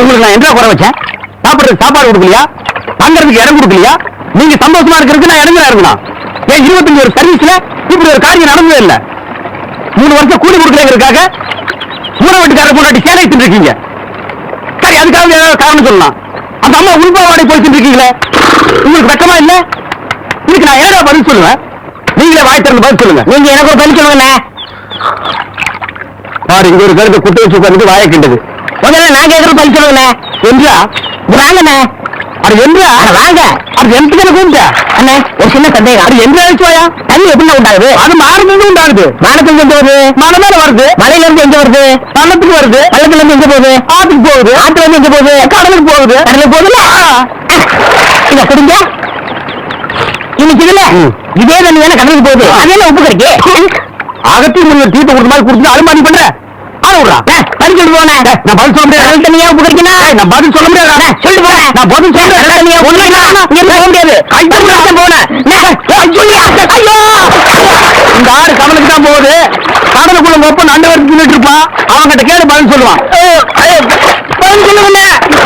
உங்களுக்கு நான் என்ன குறை வச்சேன்? சாப்பிடுறதுக்கு சாப்பாடு கொடுக்கலையா? தங்கறதுக்கு இடம் கொடுக்கலையா? நீங்க சந்தோஷமா இருக்கிறதுக்கு நான் இடங்களா இருக்கணும். ஏன் இருபத்தஞ்சு ஒரு சர்வீஸ்ல இப்படி ஒரு காரியம் நடந்ததே இல்ல? மூணு வருஷம் கூலி கொடுக்கலங்கிறதுக்காக மூணு வீட்டுக்காரர் பொண்டாட்டி சேலை இருக்கீங்க. சரி அதுக்காக ஏதாவது காரணம் சொல்லலாம். அந்த அம்மா உள்பாவாடை போய் இருக்கீங்களே? உங்களுக்கு வெக்கமா இல்ல? இதுக்கு நான் என்னடா பதில் சொல்லுவேன்? நீங்களே வாய் திறந்து பதில் சொல்லுங்க. நீங்க எனக்கு ஒரு பதில் சொல்லுங்க பாரு இங்க ஒரு கருத்து குட்டு வச்சு உட்கார்ந்து வாய கிண்டது. முதல்ல நான் கேட்கற பதில் சொல்லுங்க என்றா வாங்கண்ணே. அது என்றா வாங்க. அது எந்த கூப்பிட்டா. அண்ணே ஒரு சின்ன சந்தேகம். அது எந்த அழிச்சுவாயா தண்ணி எப்படி உண்டாகுது? அது மாறுறது உண்டாகுது. வானத்துல எங்க வருது மலை மேல வருது. மலையில இருந்து எங்க வருது? பள்ளத்துக்கு வருது. பள்ளத்துல இருந்து எங்க போகுது? ஆத்துக்கு போகுது. ஆத்துல இருந்து எங்க போகுது? கடலுக்கு போகுது. கடலுக்கு போகுதுல இத குடிங்க. இன்னைக்கு இதுல இதே தண்ணி தானே கடலுக்கு போகுது. அது உப்பு கிடைக்கு. அகத்தி முன்ன தீர்ப்பு கொடுத்த மாதிரி கொடுத்து அலுமாரி பண்ற. ஆள விடுறா. பதில் சொல்லி போனே நான் பதில் சொல்ல முடியாது. கடல் தண்ணியா உப்பு கிடைக்கணும் நான் பதில் சொல்ல முடியாது. சொல்லி போறேன் நான் பதில் சொல்றேன் கடல் தண்ணியா ஒண்ணு போக முடியாது. கைட்டு முடியாத போனேன் ஐயோ! இந்த ஆடு கடலுக்கு தான் போகுது. கடலுக்குள்ள மொப்ப நண்டு வரைக்கும் நின்றுட்டு இருப்பான். அவன்கிட்ட கேடு பதில் சொல்லுவான்.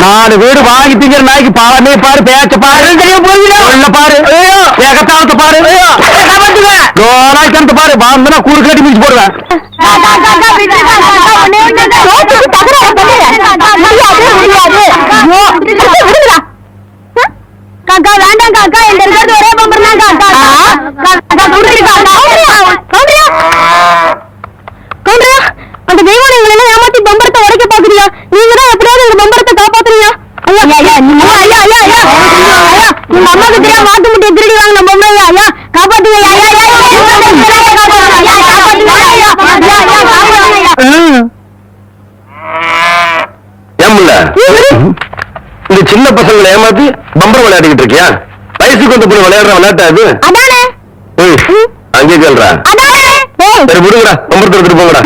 நாலு வீடு வாங்கி திங்கிற நாய்க்கு பாவமே பாரு பேச்ச பாரு. சொல்ல பாரு ஏகத்தாவத்தை பாரு நாய்க்கு பாரு. வாழ்ந்தனா கூறு கட்டி மிச்சு போடுவேன் காக்கா வேண்டாம் காக்கா இந்த இருக்கிறது ஒரே பம்பர் தான் காக்கா காக்கா கவுண்டரியா அந்த தெய்வம் எங்களை எல்லாம் ஏமாத்தி பம்பரத்தை உடைக்க பாக்குறியா நீங்க தான் எப்படியாவது இந்த பம்பரத்தை காப்பாத்துறீங்க. உங்க அம்மாக்கு தெரியாம மாட்டு முட்டையை திருடி வாங்க நம்ம பொம்பளை ஐயா காப்பாத்துங்க இந்த சின்ன பசங்களை ஏமாத்தி பம்பரம் விளையாடிக்கிட்டு இருக்கியா வயசுக்கு வந்து போய் விளையாடுற விளையாட்டா அது அங்கே கேள்றா சரி விடுங்கடா பம்பரத்தை எடுத்துட்டு போங்கடா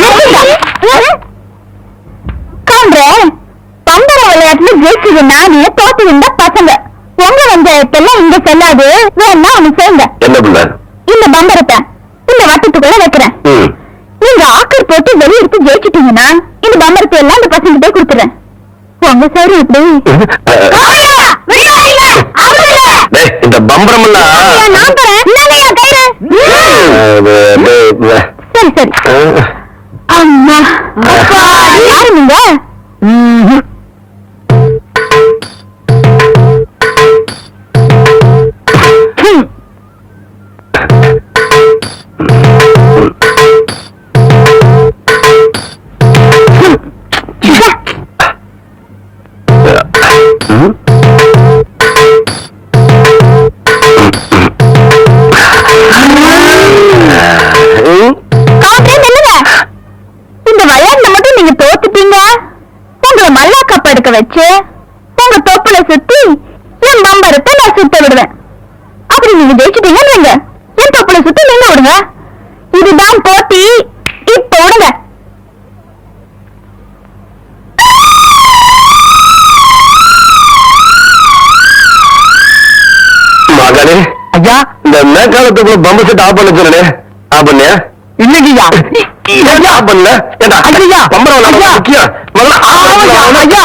விளையாட்டுல ஜெயிச்சது நானே தோத்து வந்த பசங்க. உங்க வஞ்சகத்தெல்லாம் இங்க செல்லாது. வேணா ஒண்ணு செய்யுங்க இந்த பம்பரத்தை இந்த வட்டத்துக்குள்ள வைக்கிறேன். நீங்க ஆக்கர் போட்டு வெளியெடுத்து ஜெயிச்சிட்டீங்கன்னா இந்த பம்பரத்தை எல்லாம் இந்த பசங்க போய் கொடுத்துறேன். உங்க சரி இப்படி. வெளிய இந்த பம்பரம் நான் தரேன். சரி சரி. அம்மா. யாரு நீங்க? வச்சு உங்க தொப்புல சுத்தி என் பம்பரத்தை நான் சுத்த விடுவேன். அப்படி நீங்க ஜெயிச்சிட்டீங்கன்னு வைங்க என் தொப்புல சுத்தி நீங்க விடுங்க. இதுதான் போட்டி. இப்ப விடுங்க. மகனே ஐயா. இந்த மேற்காலத்துக்குள்ள பம்பு செட் ஆஃப் பண்ண சொன்னே ஆஃப் பண்ணியா? ஏன் ஆஃப் பண்ணல? ஏண்டா? ஐயா. பம்பரம் முக்கியம். ஐயா.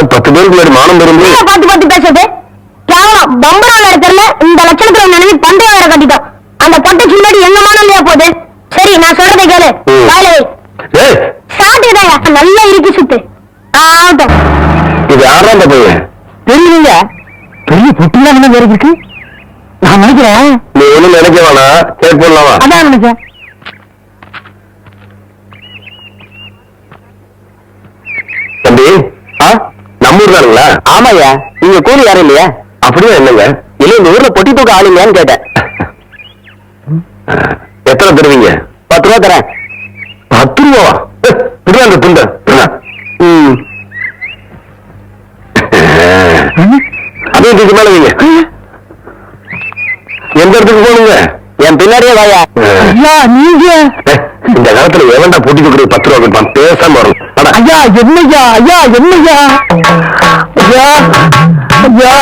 பேசுற பத்து பேருக்கு முன்னாடி மானம் பெறும் என்ன பார்த்து பார்த்து பேசுறது? கேவலம். பம்பரம் விளையாடுறதுல இந்த லட்சணத்துல நினைவு பந்தயம் வேற கட்டிட்டோம். அந்த பொட்டைக்கு முன்னாடி எங்க மானம் இல்லையா போகுது? சரி நான் சொல்றதை கேளு. ம். வாயில வை ஏய் சாப்பிட்டுதாயா நல்லா இறுக்கி சுத்து. ஆகட்டும். இது யாரா அந்த பையன்? தெரியல பெரிய புட்டிலாம் என்ன வேற இருக்கு? நான் நினைக்கிறேன். நீ ஒண்ணும் நினைக்க வேணாம். கேட் போடலாமா அதான் நினைச்சேன். தம்பி ஆ? தானுங்களா ஆமாய்யா. நீங்க கூலி யாரும் இல்லையா? அப்படியே என்னங்க இல்ல இந்த ஊர்ல பொட்டி தூக்க ஆளுங்கன்னு கேட்டேன். எத்தனை தருவீங்க? பத்து ரூபா தரேன். பத்து ரூபா? அந்த துண்டை ம். அப்படியே தூக்கி மேல வைங்க. எந்த இடத்துக்கு போகணுங்க? என் பின்னாடியே வாயா. நீங்க? இந்த காலத்துல எவன்டா பொட்டி கொடுக்குறது பத்து ரூபா பேசாம வரும். ஐயா என்னய்யா ஐயா என்னய்யா ஐயா ஐயா.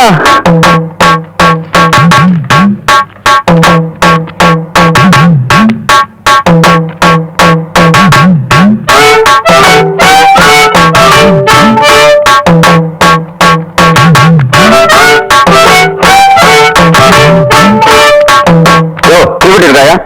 இருக்காயா?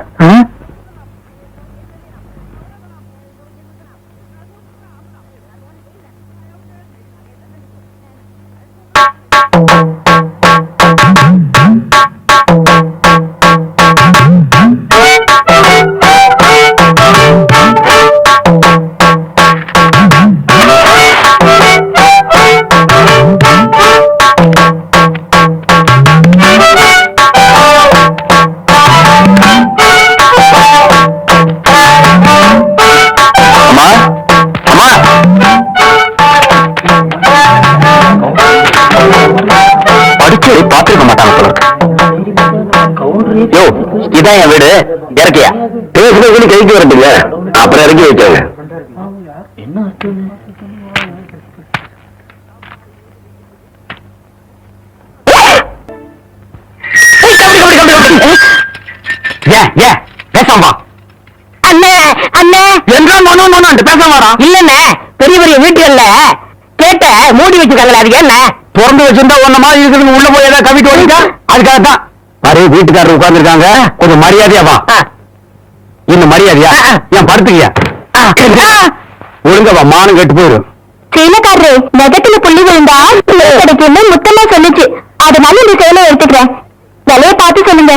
இறக்கியா? பேசுறது கைக்கு வரட்டுங்க அப்புறம் இறக்கி வைக்காங்க பெரிய பெரிய வீட்டுகள்ல கேட்ட மூடி வச்சிருக்காங்களே அது என்ன? திறந்து வச்சிருந்தா ஒன்ன மாதிரி இருக்குது உள்ள போய் ஏதாவது கவிட்டு ஓடிக்கா அதுக்காக தான் பாரு வீட்டுக்காரர் உட்கார்ந்துருக்காங்க. கொஞ்சம் மரியாதையா வா. இன்னும் மரியாதையா. ஏன் படுத்துக்கியா? ஒழுங்கா வா மானம் கெட்டு போயிடும் செயலக்காரரு நெகத்துல புள்ளி விழுந்தா கிடைக்கும்னு முத்தமா சொல்லுச்சு. அதனால இந்த செயலை எடுத்துக்கிறேன். விலைய பார்த்து சொல்லுங்க.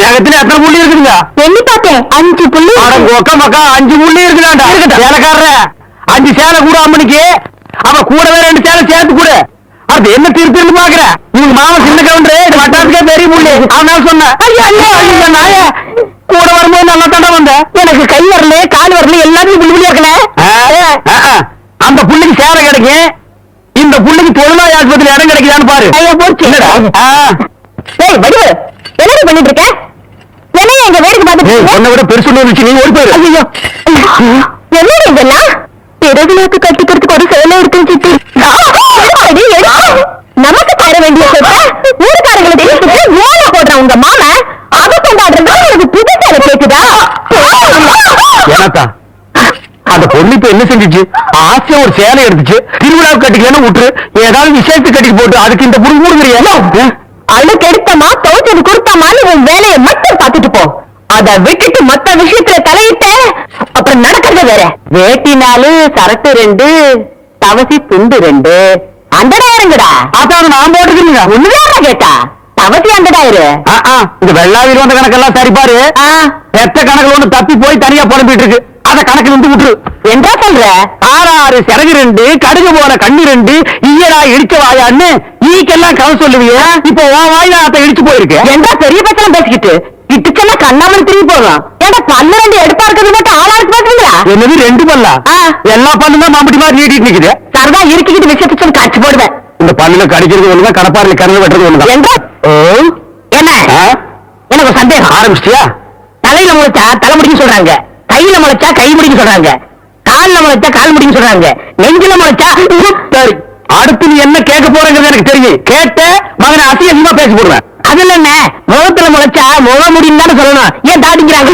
நேகத்துல எத்தனை புள்ளி இருக்குதுங்க? எண்ணி பார்த்தேன். அஞ்சு புள்ளி. கொக்க மக்கா அஞ்சு புள்ளி இருக்குதாண்டா? சேலைக்காரர அஞ்சு சேலை கூட அம்மனுக்கு. அவ கூடவே ரெண்டு சேலை சேர்த்து கூட. அது என்ன திருப்பி பாக்குற இவங்க மாமா சின்ன கவுண்டரு இது வட்டாரத்துக்கே பெரிய புள்ளி அதனால சொன்னேன் ஐயா ஐயா ஐயா நாய கூட வரும்போது நல்லா தாண்டா வந்த எனக்கு கை வரல கால் வரல எல்லாத்தையும் புள்ளி புள்ளி இருக்கல அந்த புள்ளிக்கு சேலை கிடைக்கும். இந்த புள்ளிக்கு தொழிலாளி ஆஸ்பத்திரி இடம் கிடைக்குதான்னு பாரு. ஐயா போச்சு. டேய் வடிவு என்னடி பண்ணிட்டு இருக்க? என்ன எங்க வீட்டுக்கு ஏய், பார்த்து உன்னை விட பெருசு இருந்துச்சு நீ ஓடி போயிரு. ஐயோ என்னடி இதெல்லாம்? பிறகுனாக்கு கட்டிக்கிறதுக்கு ஒரு சேலை இருக்குன்னு சித்தி. நமக்கு தர வேண்டிய சொத்தை ஊருக்காரங்களை தெரிவிச்சுட்டு ஓலை போடுற உங்க மாம அதை கொண்டாடுறதா எனக்கு புது சேலை கேக்குதா? எனக்கா அந்த பொண்ணு இப்ப என்ன செஞ்சுச்சு? ஆசையா ஒரு சேலை எடுத்துச்சு திருவிழாவுக்கு கட்டிக்கலன்னு விட்டுரு. ஏதாவது விசேஷத்துக்கு கட்டிக்கு போட்டு அதுக்கு இந்த புடி மூடுங்கிறியா அழுக்கு எடுத்தமா தோச்சது கொடுத்தமான்னு உன் வேலையை மட்டும் பார்த்துட்டு போ. அத விட்டுட்டு மத்த விஷயத்துல தலையிட்ட அப்புறம் நடக்கிறது வேற. வேட்டினாலு சரட்டு ரெண்டு தவசி துண்டு ரெண்டு. அதான் நான் போட்டுக்கிறீங்க. ஒண்ணுதான் கேட்டா? தவசி அந்த டயரு இந்த வெள்ளாவில் வந்த கணக்கெல்லாம் சரி பாரு. எத்த கணக்குல ஒண்ணு தப்பி போய் தனியா புலம்பிட்டு இருக்கு அத கணக்குல இருந்து விட்டுரு. என்ன சொல்ற? ஆறு ஆறு சிறகு ரெண்டு கடுகு போன கண்ணு ரெண்டு ஈயடா இடிச்ச வாயான்னு ஈக்கெல்லாம் கதை சொல்லுவியா. இப்போ உன் வாயில அத இடிச்சு போயிருக்கு. என்ன பெரிய பச்சனம் பேசிக்கிட்டு இட்டுச்செல்லாம் கண்ணாமல் திரும்பி போகலாம் ஏடா பல்லு ரெண்டு எடுப்பா இருக்கிறது மட்டும் ஆளா இருக்கு பாக்குறீங்களா என்னது ரெண்டு பல்லா. எல்லா பல்லும் மாம்பட்டி மாதிரி நீட்டிட்டு நிக்குது. சரதா இருக்கிட்டு விஷயத்தை சொல்லி காட்சி போடுவேன். இந்த பல்லுல கடிக்கிறது ஒண்ணுதான் கடப்பாரில் கருது வெட்டுறது ஒண்ணுதான் என்ன? எனக்கு சந்தேகம். ஆரம்பிச்சிட்டியா? தலையில முளைச்சா தலைமுடின்னு சொல்றாங்க. கையில முளைச்சா கை முடின்னு சொல்றாங்க. கால்ல முளைச்சா கால் முடின்னு சொல்றாங்க. நெஞ்சில முளைச்சா சரி. அடுத்து நீ என்ன கேட்க போறங்கிறது எனக்கு தெரியும். கேட்ட மகனை அசிங்கமா பேசி போடுவேன். அதுல என்ன முகத்துல முளைச்சா முக முடின்னு தானே சொல்லணும். ஏன் தாடிக்கிறாங்க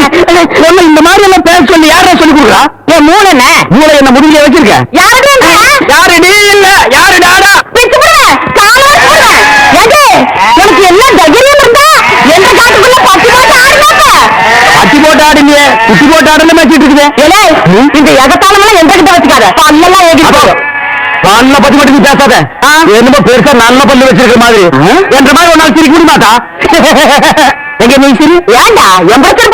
சொல்ல இந்த மாதிரி எல்லாம் பேச சொல்லி யாரா சொல்லி கொடுக்குறா? ஏன் மூளை என்ன மூளை என்ன முடிஞ்ச வச்சிருக்க யாருடைய யாரு? நீ இல்ல. யாரு? எது? உனக்கு என்ன தைரியம் இருந்தா எந்த காட்டுக்குள்ள பத்து போட்டு ஆடுனாக்க அட்டி போட்டு ஆடுங்க குட்டி போட்டு ஆடுன்னு பேசிட்டு இருக்குது? இந்த எகத்தாளமெல்லாம் எந்த கிட்ட வச்சுக்காத. பல்லெல்லாம் ஏகிட்டு போகும் நல்ல பத்தி மட்டும் நீ பேசாத. என்னமோ பெருசா நல்ல பல்லு வச்சிருக்கிற மாதிரி. என்ற மாதிரி ஒரு நாள் சிரிக்க முடியுமாட்டா எங்க நீ சிரி? ஏண்டா? என் பிரச்சனை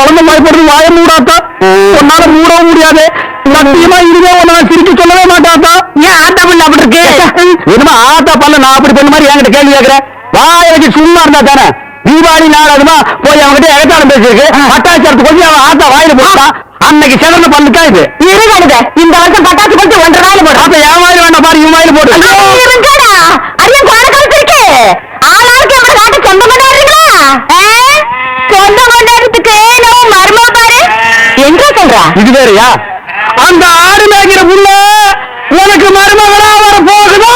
உடம்பு பயப்படுறது வாய மூடாத்தா உன்னால மூடவும் முடியாது. சத்தியமா இதுவே உன்னால சிரிக்க சொல்லவே மாட்டாத்தா ஏன் ஆட்டா பண்ண அப்படி இருக்கு? என்னமா ஆத்தா பண்ண நான் அப்படி பண்ண மாதிரி என்கிட்ட கேள்வி கேக்குற வாய வச்சு சும்மா இருந்தா தானே? தீபாவளி நாள் அதுமா போய் அவன்கிட்ட எகத்தாளம் பேசியிருக்கு. பட்டாச்சாரத்து கொஞ்சம் அவன் ஆத்தா வாயில போட்டா அன்னைக்கு சிறந்த பண்ணுக்கா இது? இருக்கானுங்க இந்த வருஷம் பட்டாசு கொண்டு ஒன்றரை நாள் போடும் அப்ப என் மாதிரி இவன் வாயில போடு. ஐயா கோர கழுத்திருக்கு ஆளாளுக்கு நம்ம காட்டு சொந்த கொண்டாடுறீங்களா சொந்த கொண்டாடுறதுக்கு நம்ம மருமா பாரு. எங்க சொல்றா? இது வேறயா? அந்த ஆடு மேய்க்கிற புள்ள உனக்கு மருமகளா வர போகுதோ?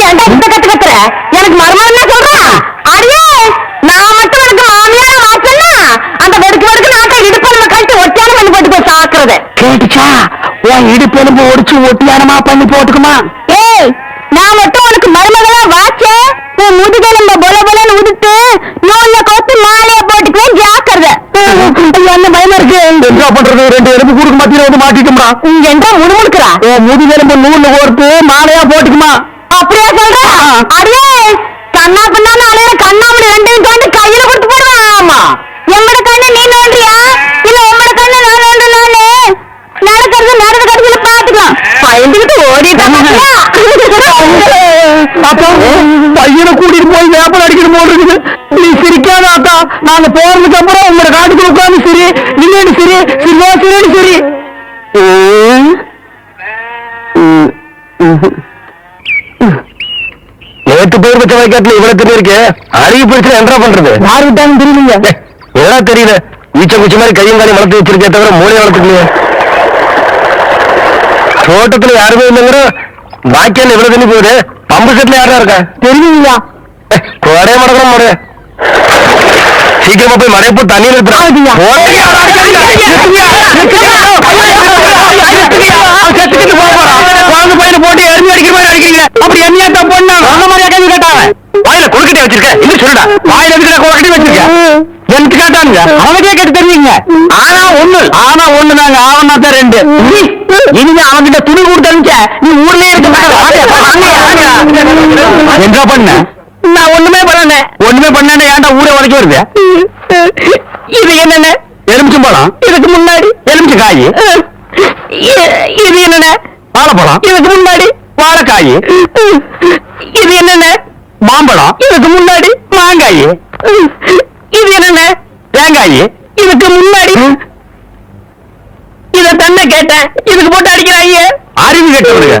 ஏன்டா இந்த கத்து கத்துற எனக்கு மருமகன் என்ன சொல்றான் அடியே நான் மட்டும் உனக்கு மாமியாரா வாச்சன்னா அந்த வெடுக்கு வெடுக்கு நாட்டை இடுப்பெலும்பு கழிச்சு ஒட்டியான பண்ணி சாக்குறது கேட்டுச்சா? உன் இடுப்பெலும்பு ஒடிச்சு ஒட்டியானமா பண்ணி போட்டுக்குமா? ஏய் நான் மட்டும் உனக்கு மருமகளா வாச்சே? உன் முதுகெலும்ப பொல பொலன்னு உதுத்து நூல்ல கோத்து மாலைய போட்டுக்குவேன் ஜாக்கிரதை. என்ன பயமா இருக்கு? என்ன பண்றது? ரெண்டு எலும்பு கூடுக்கு மத்தியில வந்து மாட்டிக்கும்டா. இங்க என்றா முணுமுணுக்குறா. உன் முதுகெலும்பு நூல்ல கோர்த்து மாலையா போட்டுக்குமா அப்படியா சொல்ற அடியே கண்ணா பின்னான்னு அலையிற கண்ணாமணி ரெண்டையும் தோண்டி கையில கொடுத்து போடுவேன் ஆமா எம்மட கண்ணு நீ நோண்டியா இல்ல உம்மட கண்ணு நான் நோண்டுனாலே நடக்கிறது நடந்த கடைசியில பாத்துக்கலாம் பயந்துகிட்டு ஓடிட்டான் அப்பா பையனை கூட்டிட்டு போய் வேப்பல் அடிக்கணும் போல் இருக்குது நீ சிரிக்காத அத்தா நாங்க போறதுக்கு அப்புறம் உங்களோட காட்டுக்குள்ள உட்காந்து சரி இல்லைன்னு சரி சிரிவா சரின்னு சரி. நேற்று பேர் வச்ச வைக்காட்டுல இவ்வளவு தெரிய இருக்கு அறிவு பிரச்சனை என்ன பண்றது? யாரு விட்டாங்க தெரியலீங்க. எதா தெரியல. ஈச்ச குச்சி மாதிரி கையும் காலையும் வளர்த்து வச்சிருக்கே தவிர மூளை வளர்த்துக்கலையே. தோட்டத்துல யாருமே இல்லைங்கிற பாக்கியம் இவ்வளவு தண்ணி போகுது? பம்பு செட்ல யாரா இருக்கா? தெரியுங்களா கோடைய மடக்கம் மடைய சீக்கிரமா போய் மடைய போட்டு தண்ணி குழந்தை பையனை போட்டு எரிஞ்சு அடிக்கிற மாதிரி அடிக்கிறீங்க அப்படி தப்பு பண்ணா அந்த மாதிரியா கேள்வி கேட்டாங்க வாயில கொழுக்கட்டை வச்சிருக்க இல்ல சொல்லுடா வாயில எதுக்கு கொழுக்கட்டை வச்சிருக்க எனக்கு கேட்டானுங்க அவனுக்கே கேட்டு தெரியுங்க ஆனா ஒண்ணு ஆனா ஒண்ணு நாங்க ஆவனா தான் ரெண்டு இனிமே அவன்கிட்ட துணி கொடுத்தனுச்ச நீ ஊர்லயே இருக்க என்ன பண்ண நான் ஒண்ணுமே பண்ணல ஒண்ணுமே பண்ண ஏன்டா ஊரே உடைக்க வருது? இது என்னென்ன? எலுமிச்சம் பழம். இதுக்கு முன்னாடி. எலுமிச்ச காய். இது என்னென்ன? வாழைப்பழம். இதுக்கு முன்னாடி. வாழைக்காய். இது என்னென்ன? மாம்பழம். இதுக்கு முன்னாடி. மாங்காய். இது என்னென்ன? தேங்காய். இதுக்கு முன்னாடி. இத தன்னை கேட்டேன். இதுக்கு போட்டு அடிக்கிறாங்க அறிவு கேட்டவனுங்க.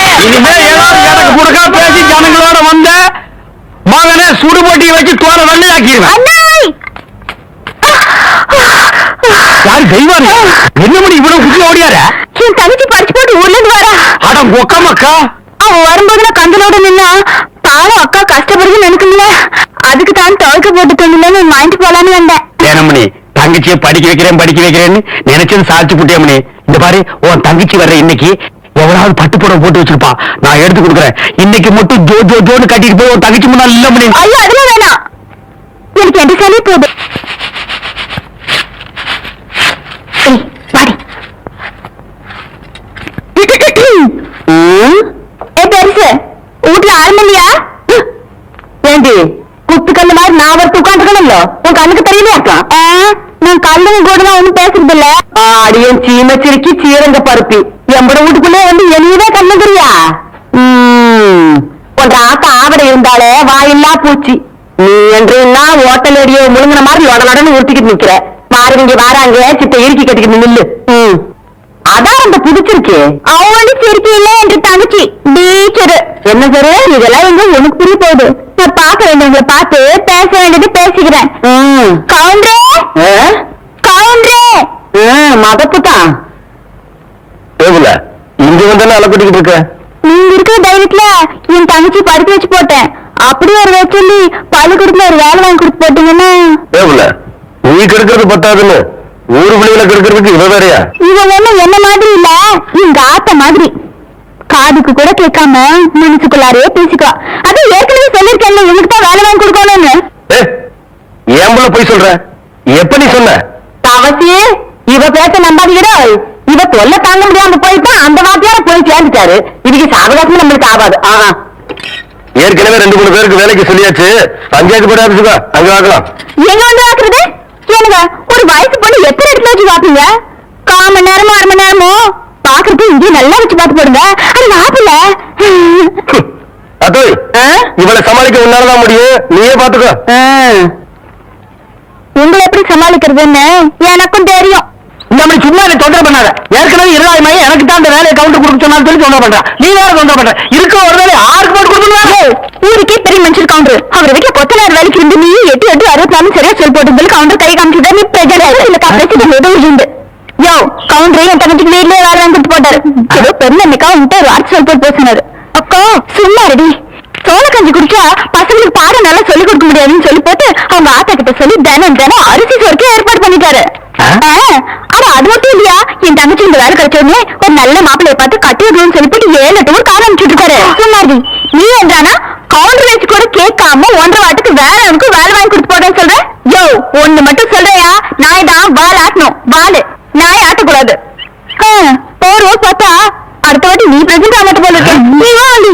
இனிமே ஏதாவது எனக்கு குறுக்கா பேசி ஜனங்களோட வந்த மகனை வச்சு தோற வெள்ளையாக்கிடுவேன். யாரு தெய்வாரு என்ன மணி இவ்வளவு குட்டி ஓடியார? என் தங்கச்சி படிச்சு போட்டு ஊர்ல இருந்து வரா. அட ஒக்க மக்கா? அவ வரும்போது நான் கந்தலோட நின்னா பாவம் அக்கா கஷ்டப்படுதுன்னு நினைக்கல அதுக்கு தான் துவைக்க போட்டு தந்துலன்னு வாங்கிட்டு போலான்னு வந்தேன். ஏனமணி தங்கச்சியை படிக்க வைக்கிறேன் படிக்க வைக்கிறேன்னு நினைச்சது சாதிச்சு புட்டியமணி இந்த பாரு உன் தங்கச்சி வர்ற இன்னைக்கு எவ்வளவு பட்டு புடவை போட்டு வச்சிருப்பா. நான் எடுத்து கொடுக்குறேன். இன்னைக்கு மட்டும் ஜோ ஜோ ஜோன்னு கட்டிட்டு போய் உன் தங்கச்சி முன்னாள் இல்ல முடியும் ஐயோ அதெல்லாம் வேணாம் எனக்கு எந்த சளி போகுது ஏய், வீட்டுல ஆரம்பில்லையா ஏண்டி குத்துக்கல்லு மாதிரி நான் ஒருத்த உட்காந்துக்கணும்ல உன் கண்ணுக்கு தெரியலையாக்கா நான் கல்லுங்க கூட தான் ஒண்ணும் பேசுறது இல்ல ஆடியன் சீம சிரிக்கி சீரங்க பருப்பி. எம்பட வீட்டுக்குள்ளே வந்து என்னையவே கண்ணுக்குறியா? உன்ற ஆத்தா ஆவடை இருந்தாலே வாயில்லா பூச்சி. நீ என்றா ஓட்டல் அடியோ முழுங்கின மாதிரி லொட லொடன்னு உருட்டிக்கிட்டு நிக்கிற. பாருங்க வாராங்க சித்த இறுக்கி கட்டிக்கிட்டு நில்லு. அதான் அந்த புடிச்சிருக்கு அவனு சிரிக்கி இல்ல என்று தங்கச்சி. டீச்சரு என்ன சரு? இதெல்லாம் எங்க உனக்கு புரிய போகுது? நான் பார்க்க வேண்டியவங்களை பார்த்து பேச வேண்டியது பேசிக்கிறேன். கவுண்டரே? கவுண்டரே? மதப்பு தான் தேவல இங்க வந்தானே அலப்பட்டிக்கிட்டு இருக்க? நீங்க இருக்கிற தைரியத்துல என் தங்கச்சி படிக்க வச்சு போட்டேன். அப்படி ஒரு வச்சு சொல்லி பள்ளிக்கூடத்துல ஒரு வேலை வாங்கி கொடுத்து போட்டீங்கன்னா. தேவல நீ கெடுக்கிறது பத்தாதுன்னு ஊரு பிள்ளைகளை கெடுக்கிறதுக்கு இவ வேறையா? இவன் ஒண்ணும் என்ன மாதிரி இல்ல எங்க ஆத்த மாதிரி. காதுக்கு கூட கேட்காம மனசுக்குள்ளாரே பேசிக்குவா. அது ஏற்கனவே சொல்லிருக்கேன் இவனுக்கு தான் வேலை வாங்கி கொடுக்கணும்னு. ஏ ஏன் போல போய் சொல்ற? எப்ப நீ சொன்ன? அவசிய இவ பேச நம்பாதீங்கடா இவ தொல்லை தாங்க முடியாம போயிட்டா அந்த வாத்தியார போய் சேர்ந்துட்டாரு. இதுக்கு சாவகாசம் நம்மளுக்கு ஆகாது. ஆ ஏற்கனவே ரெண்டு மூணு பேருக்கு வேலைக்கு சொல்லியாச்சு. பஞ்சாயத்து போட ஆபீஸுக்கா அங்க வாக்கலாம். எங்க வந்து ஏனுங்க ஒரு வயசு பொண்ணு எத்தனை இடத்துல வச்சு பாப்பீங்க கால் மணி நேரமோ அரை மணி நேரமோ? பாக்குறது இங்கே நல்லா வச்சு பார்த்து போடுங்க. அது மாப்பிள்ள அத்தோய் இவளை சமாளிக்க உன்னாலதான் முடியும். நீயே பாத்துக்கோ உங்களை எப்படி சமாளிக்கிறதுன்னு எனக்கும் தெரியும். மாதிரி சும்மா என்ன தொந்தரவு பண்ணாத. ஏற்கனவே மையம் எனக்கு தான் அந்த வேலையை கவுண்டர் கொடுக்க சொன்னாலும் சொல்லி தொந்தரவு பண்றேன் நீ வேற தொந்தரவு பண்ற. இருக்க ஒரு வேலை ஆறுக்கு போட்டு கொடுக்கணும் ஏய், ஊருக்கே பெரிய மனுஷர் கவுண்டர் அவர் வீட்டுல கொத்தனார் வேலைக்கு இருந்து நீ எட்டு எட்டு அறுபத்தி நாலு சரியா சொல் போட்டு சொல்லி கவுண்டர் கை காமிச்சுட்டா நீ பிரஜனை இல்ல பிரசிடன்ட் ஏதோ உண்டு யோ கவுண்டரே என் தங்கச்சிக்கு வீட்லயே வேலை வாங்கி கொடுத்து போட்டாரு ஏதோ பெரிய அன்னைக்கா உன்கிட்ட போட்டு பேசினாரு. அக்கா சும்மா ரெடி சோள கஞ்சி குடிச்சா பசங்களுக்கு பாடம் நல்லா சொல்லி கொடுக்க முடியாதுன்னு சொல்லி போட்டு அவங்க ஆத்தா கிட்ட சொல்லி தினம் தினம் அரிசி சோறுக்கு ஏற்பாடு பண்ணிட்டாரு. ஆனா அது மட்டும் இல்லையா? என் தங்கச்சி இந்த வேலை கிடைச்ச உடனே ஒரு நல்ல மாப்பிள்ளைய பார்த்து கட்டி விடணும்னு சொல்லி போட்டு ஏழு ஊர் காலம் அனுப்பிச்சுட்டு இருக்காரு. சும்மாடி நீ என்றானா கவுண்டர் வச்சு கூட கேட்காம ஒன்றரை வாட்டுக்கு வேற அவனுக்கு வேலை வாங்கி கொடுத்து போறேன்னு சொல்ற யோ ஒண்ணு மட்டும் சொல்றியா நாய் தான் வால் ஆட்டணும் வாலு நாய் ஆட்டக்கூடாது ஆ, போற ஊர் பார்த்தா அடுத்த வாட்டி நீ பிரசன்ட் ஆக மாட்டே போல இருக்கு. நீ வா வண்டி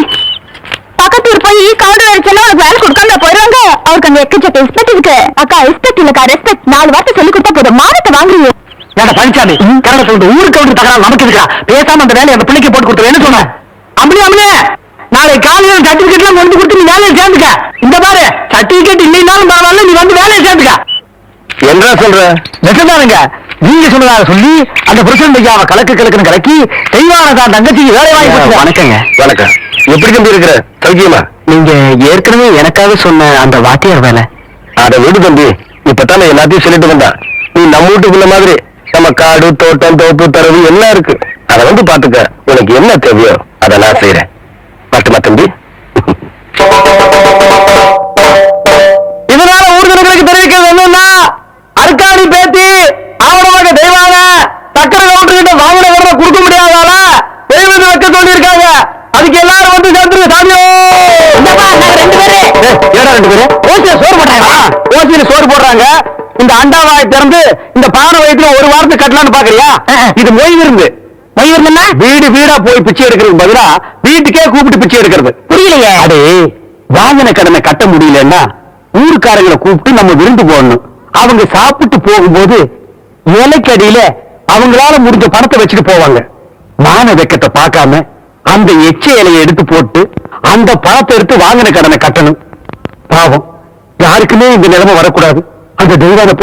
பக்கத்து ஊர் போய் கவுண்டர் அடிச்சா உனக்கு வேலை கொடுக்காம போயிருவாங்க அவருக்கு அங்க எக்கச்சக்க ரெஸ்பெக்ட் இருக்கு. அக்கா ரெஸ்பெக்ட் இல்லக்கா ரெஸ்பெக்ட் நாலு வார்த்தை சொல்லி கொடுத்தா போதும். மானத்தை வாங்குறீங்க ஏடா பழனிசாமி கரட சொல்லிட்டு ஊருக்கு கவுண்டர் தகராறு நமக்கு இருக்கா பேசாம அந்த வேலையை அந்த பிள்ளைக்கு போட்டு கொடுத்துரு. என்ன சொன்ன? அம்மனி அம்மனே நாளை காலையில சர்டிபிகேட் எல்லாம் கொண்டு கொடுத்து நீ வேலையை சேர்ந்துக்க. இந்த பாரு சர்டிபிகேட் இல்லைனாலும் பரவாயில்ல நீ வந்து வேலையை சேர்ந்துக்க. என்ன சொல்ற? நெசந்தானுங்க நீங்க சொன்னதாக சொல்லி அந்த புருஷன் ஐயாவை கலக்கு கலக்குன்னு கலக்கி தெய்வானதான் தங்கச்சிக்கு வேலை வாங்கி. வணக்கங்க. வணக்கம். எப்படி தம்பி இருக்கிற? சௌக்கியமா? நீங்க ஏற்கனவே எனக்காக சொன்ன அந்த வாத்தியார் வேலை. அத விடு தம்பி. இப்பதான் எல்லாத்தையும் சொல்லிட்டு வந்தேன். நீ நம்ம வீட்டுக்குள்ள மாதிரி நம்ம காடு தோட்டம் தோப்பு தரவு எல்லாம் இருக்கு. அத வந்து பாத்துக்க உனக்கு என்ன தேவையோ அதை நான் செய்யறேன் மட்டுமா தம்பி? இதனால ஊர்தனங்களுக்கு தெரிவிக்கிறது என்னன்னா அர்க்காணி பேத்தி ஆவணமாக தெய்வான சக்கர கவுண்டர்கிட்ட வாங்கின விரத கொடுக்க முடியாதால தெய்வம் வைக்க சொல்லியிருக்காங்க. அதுக்கு எல்லாரும் வந்து சேர்ந்துருங்க சாமியோ! ரெண்டு பேரு? ஏடா ரெண்டு பேரு? ஓசியில சோறு போட்டாங்க ஓசியில சோறு போடுறாங்க. இந்த அண்டாவாய் திறந்து இந்த பானை வயிற்றுல ஒரு வாரத்துக்கு கட்டலாம்னு பாக்குறியா? இது மொய் விருந்து. மொய் விருந்துன்னா வீடு வீடா போய் பிச்சை எடுக்கிறதுக்கு பதிலா வீட்டுக்கே கூப்பிட்டு பிச்சை எடுக்கிறது. புரியலையே. அடே வாங்கின கடனை கட்ட முடியலன்னா ஊருக்காரங்களை கூப்பிட்டு நம்ம விருந்து போடணும். அவங்க சாப்பிட்டு போகும்போது இலைக்கடியில அவங்களால முடிஞ்ச பணத்தை வச்சுட்டு போவாங்க. மான வெக்கத்தை பார்க்காம அந்த எச்ச இலையை எடுத்து போட்டு அந்த பணத்தை எடுத்து வாங்கின கடனை கட்டணும். பாவம். யாருக்குமே இந்த நிலைமை வரக்கூடாது. அந்த தெய்வான